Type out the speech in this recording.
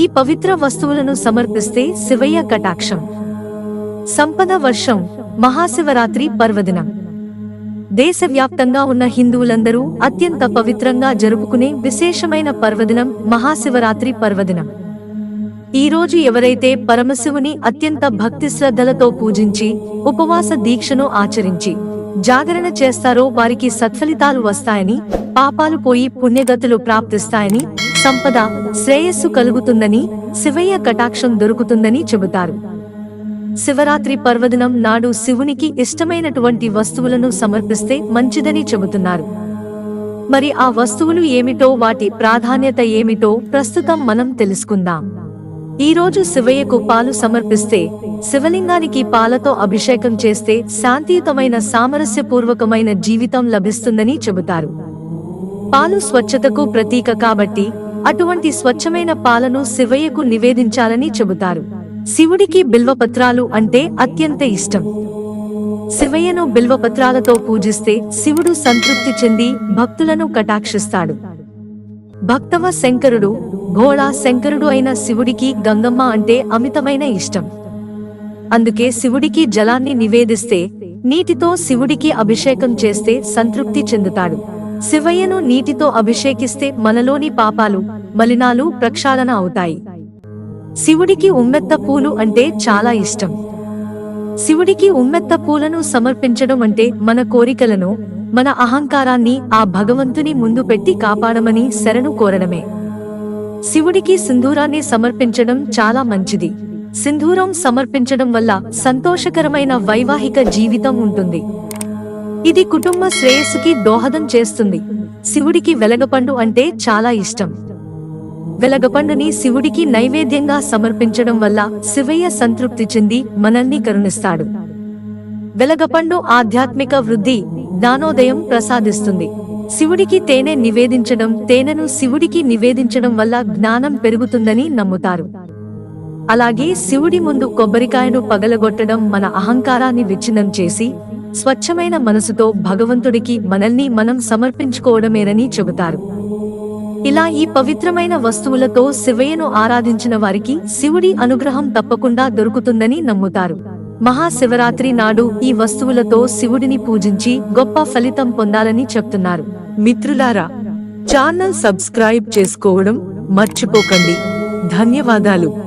ఈ పవిత్ర వస్తువులను సమర్పిస్తే శివయ్య కటాక్షం. సంపద వర్షం మహాశివరాత్రి పర్వదినం. దేశవ్యాప్తంగా ఉన్న హిందువులందరూ అత్యంత పవిత్రంగా జరుపుకునే విశేషమైన పర్వదినం మహాశివరాత్రి పర్వదినం. ఈ రోజు ఎవరైతే పరమశివుని అత్యంత భక్తి శ్రద్ధలతో పూజించి ఉపవాస దీక్షను ఆచరించి జాగరణ చేస్తారో వారికి సత్ఫలితాలు వస్తాయని పాపాలు పోయి పుణ్యగతులు ప్రాప్తిస్తాయని సంపద శ్రేయస్సు కలుగుతుందని శివయ్య కటాక్షం దొరుకుతుందని చెబుతారు. శివరాత్రి పర్వదినం నాడు శివునికి ఇష్టమైనటువంటి వస్తువులను సమర్పిస్తే మంచిదని చెబుతున్నారు. మరి ఆ వస్తువులు ఏమిటో వాటి ప్రాధాన్యత ఏమిటో ప్రస్తుతం మనం తెలుసుకుందాం. ఈ రోజు శివయ్యకు పాలు సమర్పిస్తే శివలింగానికి పాలతో అభిషేకం చేస్తే శాంతియుతమైన సామరస్యపూర్వకమైన జీవితం లభిస్తుందని చెబుతారు. పాలు స్వచ్ఛతకు ప్రతీక కాబట్టి అటువంటి స్వచ్ఛమైన పాలను శివయ్యకు నివేదించాలని చెబుతారు. శివుడికి బిల్వపత్రాలు అంటే అత్యంత ఇష్టం. శివయ్యను బిల్వపత్రాలతో పూజిస్తే శివుడు సంతృప్తి చెంది భక్తులను కటాక్షిస్తాడు. భక్తవ శంకరుడు భోళా శంకరుడు అయిన శివుడికి గంగమ్మ అంటే అమితమైన ఇష్టం. అందుకే శివుడికి జలాన్ని నివేదిస్తే నీటితో శివుడికి అభిషేకం చేస్తే సంతృప్తి చెందుతాడు. శివయ్యను నీటితో అభిషేకిస్తే మనలోని పాపాలు మలినాలు ప్రక్షాళన అవుతాయి. శివుడికి ఉమ్మెత్త పూలు అంటే చాలా ఇష్టం. శివుడికి ఉమ్మెత్త పూలను సమర్పించడం అంటే మన కోరికలను మన అహంకారాన్ని ఆ భగవంతుని ముందు పెట్టి కాపాడమని శరణు కోరడమే. శివుడికి సింధూరాన్ని సమర్పించడం చాలా మంచిది. సింధూరం సమర్పించడం వల్ల సంతోషకరమైన వైవాహిక జీవితం ఉంటుంది. ఇది కుటుంబ శ్రేయస్సుకి దోహదం చేస్తుంది. శివుడికి వెలగపండు అంటే చాలా ఇష్టం. వెలగపండుని శివుడికి నైవేద్యంగా సమర్పించడం వల్ల శివయ్య సంతృప్తి చెంది మనల్ని కరుణిస్తాడు. వెలగపండు ఆధ్యాత్మిక వృద్ధి జ్ఞానోదయం ప్రసాదిస్తుంది. శివుడికి తేనె నివేదించడం తేనెను శివుడికి నివేదించడం వల్ల జ్ఞానం పెరుగుతుందని నమ్ముతారు. అలాగే శివుడి ముందు కొబ్బరికాయను పగలగొట్టడం మన అహంకారాన్ని విచ్ఛిన్నం చేసి స్వచ్ఛమైన మనసుతో భగవంతుడికి మనల్ని మనం సమర్పించుకోవడమేనని చెబుతారు. ఇలా ఈ పవిత్రమైన వస్తువులతో శివయ్యను ఆరాధించిన వారికి శివుడి అనుగ్రహం తప్పకుండా దొరుకుతుందని నమ్ముతారు. మహాశివరాత్రి నాడు ఈ వస్తువులతో శివుడిని పూజించి గొప్ప ఫలితం పొందాలని చెప్తున్నారు. మిత్రులారా ఛానల్ సబ్స్క్రైబ్ చేసుకోవడం మర్చిపోకండి. ధన్యవాదాలు.